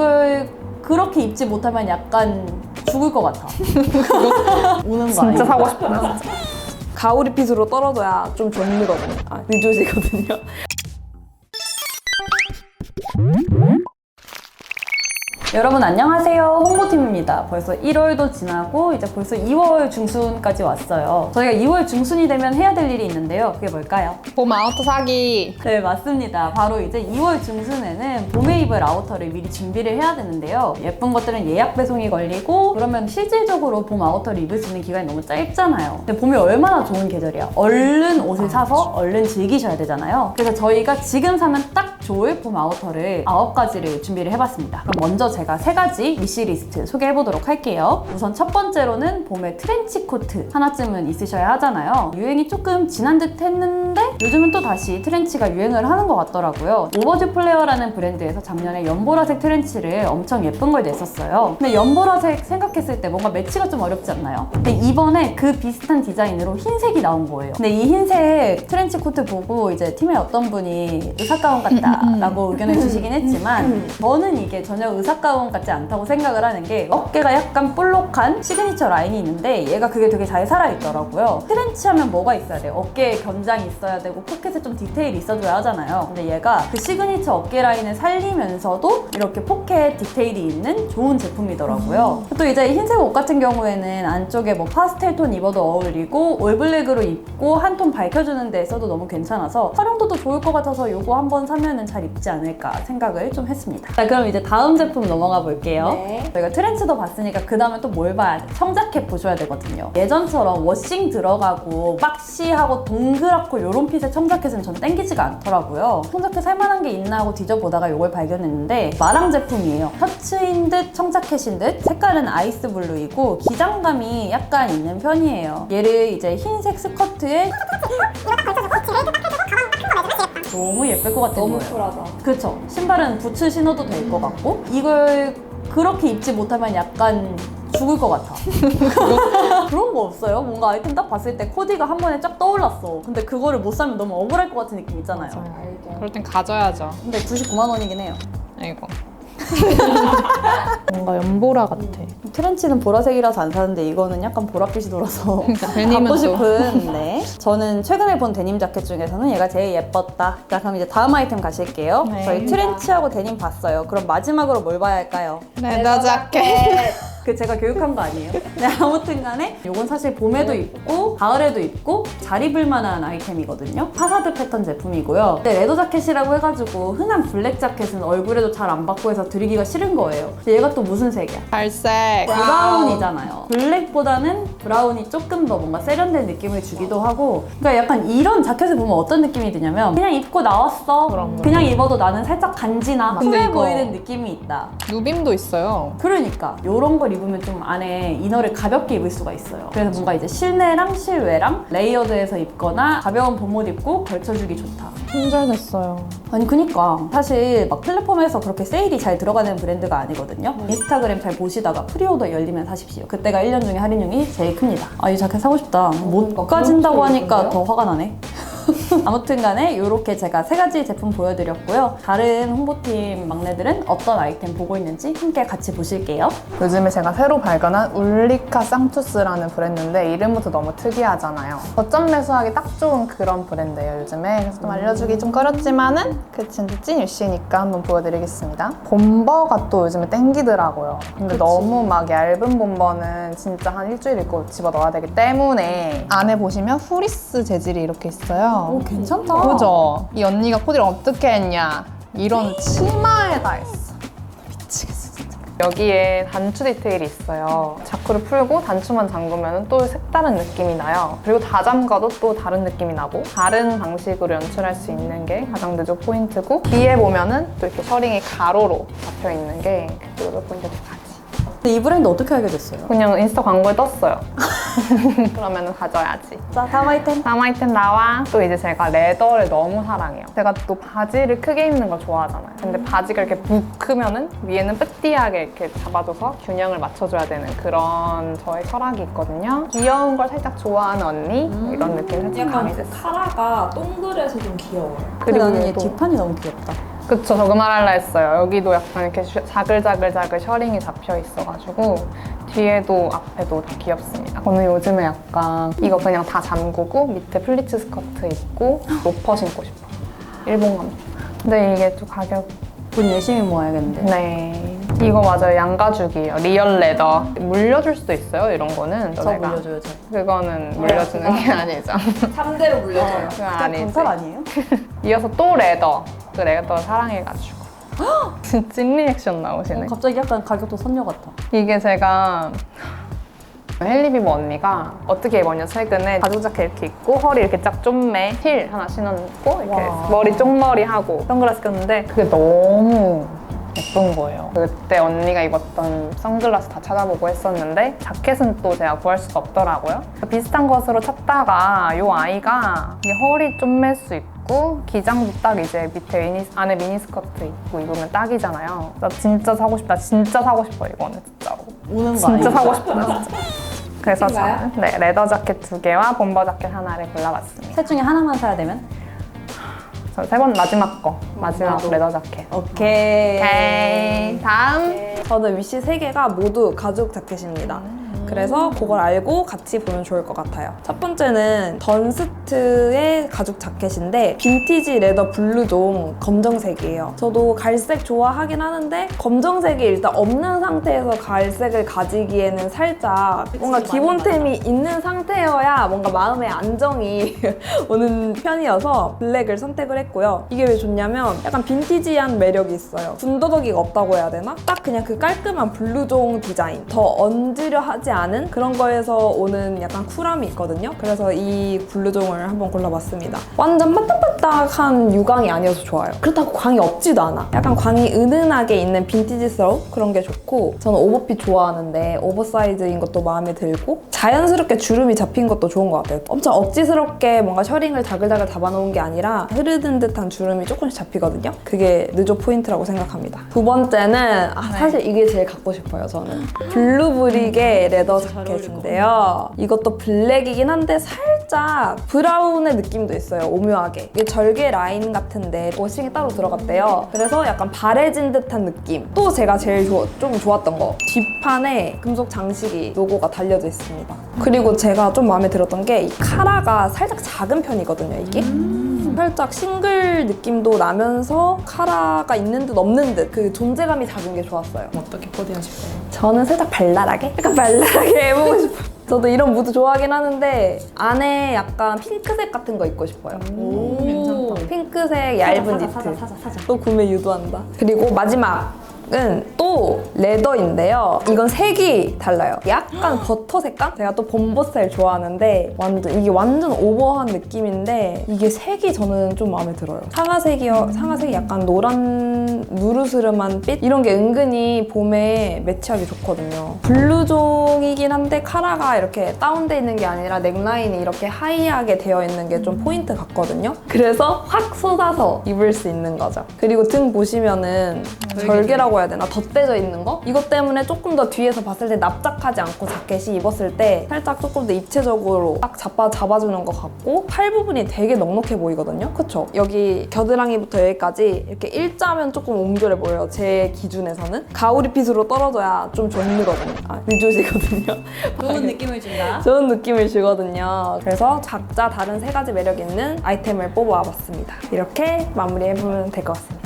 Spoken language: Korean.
이걸 그렇게 입지 못하면 약간 죽을 것 같아. 우는 거 진짜 아니야? 사고 싶다. 가오리 핏으로 떨어져야 좀 젊거든요. 아, 늦어지거든요. 여러분 안녕하세요. 홍보팀입니다. 벌써 1월도 지나고 이제 벌써 2월 중순까지 왔어요. 저희가 2월 중순이 되면 해야 될 일이 있는데요. 그게 뭘까요? 봄 아우터 사기. 네 맞습니다. 바로 이제 2월 중순에는 봄에 입을 아우터를 미리 준비를 해야 되는데요. 예쁜 것들은 예약 배송이 걸리고 그러면 실질적으로 봄 아우터를 입을 수 있는 기간이 너무 짧잖아요. 근데 봄이 얼마나 좋은 계절이야 얼른 옷을 사서 얼른 즐기셔야 되잖아요. 그래서 저희가 지금 사면 딱 좋을 봄 아우터를 9가지를 준비를 해봤습니다. 그럼 먼저 제가 세 가지 위시리스트 소개해 보도록 할게요. 우선 첫 번째로는 봄에 트렌치 코트 하나쯤은 있으셔야 하잖아요. 유행이 조금 지난 듯 했는데 요즘은 또 다시 트렌치가 유행을 하는 것 같더라고요. 오버즈 플레어라는 브랜드에서 작년에 연보라색 트렌치를 엄청 예쁜 걸 냈었어요. 근데 연보라색 생각했을 때 뭔가 매치가 좀 어렵지 않나요? 근데 이번에 그 비슷한 디자인으로 흰색이 나온 거예요. 근데 이 흰색 트렌치 코트 보고 이제 팀의 어떤 분이 의사가운 같다라고 의견을 주시긴 했지만 저는 이게 전혀 의사가운 같지 않다고 생각을 하는 게 어깨가 약간 볼록한 시그니처 라인이 있는데 얘가 그게 되게 잘 살아있더라고요. 트렌치 하면 뭐가 있어야 돼요? 어깨에 견장이 있어야 되고 포켓에 좀 디테일이 있어줘야 하잖아요. 근데 얘가 그 시그니처 어깨 라인을 살리면서도 이렇게 포켓 디테일이 있는 좋은 제품이더라고요. 또 이제 흰색 옷 같은 경우에는 안쪽에 뭐 파스텔 톤 입어도 어울리고 올블랙으로 입고 한 톤 밝혀주는 데 써도 너무 괜찮아서 활용도도 좋을 것 같아서 이거 한번 사면은 잘 입지 않을까 생각을 좀 했습니다. 자 그럼 이제 다음 제품 넘어 가 볼게요. 네. 저희가 트렌치도 봤으니까 그 다음에 또 뭘 봐야 돼? 청자켓 보셔야 되거든요. 예전처럼 워싱 들어가고 박시하고 동그랗고 이런 핏의 청자켓은 전 땡기지가 않더라고요. 청자켓 살만한 게 있나 하고 뒤져보다가 이걸 발견했는데 마랑 제품이에요. 셔츠인 듯 청자켓인 듯 색깔은 아이스 블루이고 기장감이 약간 있는 편이에요. 얘를 이제 흰색 스커트에 너무 예쁠 것 같은 너무 거예요 쿨하다. 그렇죠. 신발은 부츠 신어도 될 것 같고 이걸 그렇게 입지 못하면 약간 죽을 것 같아. 그런 거 없어요? 뭔가 아이템 딱 봤을 때 코디가 한 번에 쫙 떠올랐어. 근데 그거를 못 사면 너무 억울할 것 같은 느낌 있잖아요. 알죠. 그럴 땐 가져야죠. 근데 99만 원이긴 해요. 아이고. 뭔가 연보라 같아. 트렌치는 보라색이라서 안 사는데 이거는 약간 보랏빛이 돌아서 데님은 갖고 또. 싶은 네. 저는 최근에 본 데님 자켓 중에서는 얘가 제일 예뻤다. 자 그럼 이제 다음 아이템 가실게요. 네. 저희 트렌치하고 데님 봤어요. 그럼 마지막으로 뭘 봐야 할까요? 레더 자켓. 그 제가 교육한 거 아니에요? 네, 아무튼 간에 이건 사실 봄에도 입고 가을에도 입고 잘 입을 만한 아이템이거든요. 파사드 패턴 제품이고요. 근데 레더 자켓이라고 해가지고 흔한 블랙 자켓은 얼굴에도 잘 안 받고 해서 드리기가 싫은 거예요. 근데 얘가 또 무슨 색이야? 갈색. 브라운이잖아요. 블랙보다는 브라운이 조금 더 뭔가 세련된 느낌을 주기도 하고 그러니까 약간 이런 자켓을 보면 어떤 느낌이 드냐면 그냥 입고 나왔어. 그냥 입어도 나는 살짝 간지나 근데 이거- 보이는 느낌이 있다. 누빔도 있어요. 그러니까 이런 걸 입 으면 좀 안에 이너를 가볍게 입을 수가 있어요. 그래서 뭔가 이제 실내랑 실외랑 레이어드해서 입거나 가벼운 봄옷 입고 걸쳐주기 좋다. 손절됐어요. 아니 그니까 사실 막 플랫폼에서 그렇게 세일이 잘 들어가는 브랜드가 아니거든요. 네. 인스타그램 잘 보시다가 프리오더 열리면 사십시오. 그때가 1년 중에 할인율이 제일 큽니다. 아 이 자켓 사고 싶다. 못 그러니까 가진다고 하니까 더 화가 나네. 아무튼 간에 이렇게 제가 세 가지 제품 보여드렸고요. 다른 홍보팀 막내들은 어떤 아이템 보고 있는지 함께 같이 보실게요. 요즘에 제가 새로 발견한 울리카 쌍투스라는 브랜드인데 이름부터 너무 특이하잖아요. 저점 매수하기 딱 좋은 그런 브랜드예요, 요즘에. 그래서 좀 알려주기 좀 꺼렸지만은 그 진짜 찐 유시니까 한번 보여드리겠습니다. bom버가 또 요즘에 땡기더라고요. 근데 너무 막 얇은 bom버는 진짜 한 일주일 입고 집어 넣어야 되기 때문에 안에 보시면 후리스 재질이 이렇게 있어요. 오 괜찮다. 그죠? 이 언니가 코디를 어떻게 했냐? 이런 치마에다 했어. 미치겠어, 진짜. 여기에 단추 디테일이 있어요. 자크를 풀고 단추만 잠그면 또 색다른 느낌이 나요. 그리고 다 잠가도 또 다른 느낌이 나고 다른 방식으로 연출할 수 있는 게 가장 늦은 포인트고 뒤에 보면은 또 이렇게 셔링이 가로로 잡혀 있는 게 그리고 포인트 두 가지. 근데 이 브랜드 어떻게 알게 됐어요? 그냥 인스타 광고에 떴어요. 그러면은 가져야지. 자 다음 아이템. 다음 아이템 나와. 또 이제 제가 레더를 너무 사랑해요. 제가 또 바지를 크게 입는 걸 좋아하잖아요. 근데 바지가 이렇게 묵 크면은 위에는 뿌띠하게 이렇게 잡아줘서 균형을 맞춰줘야 되는 그런 저의 철학이 있거든요. 귀여운 걸 살짝 좋아하는 언니 이런 느낌 살짝 약간 강해졌어. 카라가 동그래서 좀 귀여워요. 그리고 나는 얘 또 뒷판이 너무 귀엽다. 그쵸, 저그 말할라 했어요. 여기도 약간 이렇게 슈- 자글자글자글 셔링이 잡혀 있어가지고 뒤에도 앞에도 다 귀엽습니다. 저는 요즘에 약간 이거 그냥 다 잠그고 밑에 플리츠 스커트 입고 로퍼 신고 싶어요. 일본 감. 근데 이게 또 가격 돈 열심히 모아야겠는데. 네. 이거 맞아요. 양가죽이에요. 리얼 레더. 물려줄 수도 있어요. 이런 거는. 저 너네가. 물려줘요, 저. 그거는 물려주는 게 아니죠. 3대로 물려줘요. 그건 아니지. 아니에요? 이어서 또 레더. 그 레더 사랑해가지고. 찐 리액션 나오시네. 어, 갑자기 약간 가격도 선녀 같아. 이게 제가 헬리비버 언니가 어떻게 입었냐 최근에 가죽 자켓 이렇게 입고 허리 이렇게 쫙 좀매 힐 하나 신었고 이렇게 와. 머리 쪽머리 하고 선글라스 꼈는데 그게 너무 예쁜 거예요. 그때 언니가 입었던 선글라스 다 찾아보고 했었는데 자켓은 또 제가 구할 수가 없더라고요. 비슷한 것으로 찾다가 이 아이가 이게 허리 좀맬수 있고 기장도 딱 이제 밑에 미니, 안에 미니스커트 입고 입으면 딱이잖아요. 나 진짜 사고 싶다. 진짜 사고 싶어 이거는 진짜로. 오는 거 진짜 아니에요? 사고 싶다 진짜. 그래서 저는 네, 레더 자켓 두 개와 범버 자켓 하나를 골라봤습니다. 셋 중에 하나만 사야 되면? 저세번 마지막 거 마지막 나도. 레더 자켓. 오케이. 오케이 다음 저는 위시 세 개가 모두 가죽 자켓입니다. 그래서 그걸 알고 같이 보면 좋을 것 같아요. 첫 번째는 던스트의 가죽 자켓인데 빈티지 레더 블루종 검정색이에요. 저도 갈색 좋아하긴 하는데 검정색이 일단 없는 상태에서 갈색을 가지기에는 살짝 뭔가 기본템이 있는 상태여야 뭔가 마음의 안정이 오는 편이어서 블랙을 선택을 했고요. 이게 왜 좋냐면 약간 빈티지한 매력이 있어요. 군더더기가 없다고 해야 되나? 딱 그냥 그 깔끔한 블루종 디자인. 더 얹으려 하지 않은 그런 거에서 오는 약간 쿨함이 있거든요. 그래서 이 블루종을 한번 골라봤습니다. 완전 반딱반딱한 유광이 아니어서 좋아요. 그렇다고 광이 없지도 않아. 약간 광이 은은하게 있는 빈티지스러운 그런 게 좋고 저는 오버핏 좋아하는데 오버사이즈인 것도 마음에 들고 자연스럽게 주름이 잡힌 것도 좋은 것 같아요. 엄청 억지스럽게 뭔가 셔링을 자글자글 잡아놓은 게 아니라 흐르는 듯한 주름이 조금씩 잡히거든요. 그게 느조 포인트라고 생각합니다. 두 번째는 아, 사실 이게 제일 갖고 싶어요. 저는 블루브릭의 레더 자켓인데요. 이것도 블랙이긴 한데 살짝 브라운의 느낌도 있어요. 오묘하게. 이게 절개 라인 같은데 워싱이 따로 들어갔대요. 그래서 약간 바래진 듯한 느낌. 또 제가 제일 좋- 좀 좋았던 거 뒷판에 금속 장식이 로고가 달려져 있습니다. 그리고 제가 좀 마음에 들었던 게 이 카라가 살짝 작은 편이거든요. 이게. 살짝 싱글 느낌도 나면서 카라가 있는 듯 없는 듯 그 존재감이 작은 게 좋았어요. 어떻게 코디하실 거예요? 저는 살짝 발랄하게? 약간 발랄하게 해보고 싶어요. 저도 이런 무드 좋아하긴 하는데 안에 약간 핑크색 같은 거 입고 싶어요. 오, 괜찮다. 핑크색 얇은 사자, 니트. 사자, 사자, 사자. 또 구매 유도한다. 그리고 마지막 은 또 레더인데요. 이건 색이 달라요. 약간 버터 색감? 제가 또 스타일 좋아하는데 완전 이게 완전 오버한 느낌인데 이게 색이 저는 좀 마음에 들어요. 상아색이요. 상아색이 약간 노란 누르스름한 빛 이런 게 은근히 봄에 매치하기 좋거든요. 블루종이긴 한데 카라가 이렇게 다운돼 있는 게 아니라 넥라인이 이렇게 하이하게 되어 있는 게 좀 포인트 같거든요. 그래서 확 쏟아서 입을 수 있는 거죠. 그리고 등 보시면은 절개라고 해야 되나 덧대져 있는 거? 이것 때문에 조금 더 뒤에서 봤을 때 납작하지 않고 자켓이 입었을 때 살짝 조금 더 입체적으로 딱 잡아 잡아주는 것 같고 팔 부분이 되게 넉넉해 보이거든요. 그쵸? 여기 겨드랑이부터 여기까지 이렇게 일자면 조금 옹졸해 보여요. 제 기준에서는 가오리 핏으로 떨어져야 좀 좋거든요. 아, 느조지거든요. 좋은 느낌을 준다. 좋은 느낌을 주거든요. 그래서 각자 다른 세 가지 매력 있는 아이템을 뽑아봤습니다. 이렇게 마무리해보면 될 것 같습니다.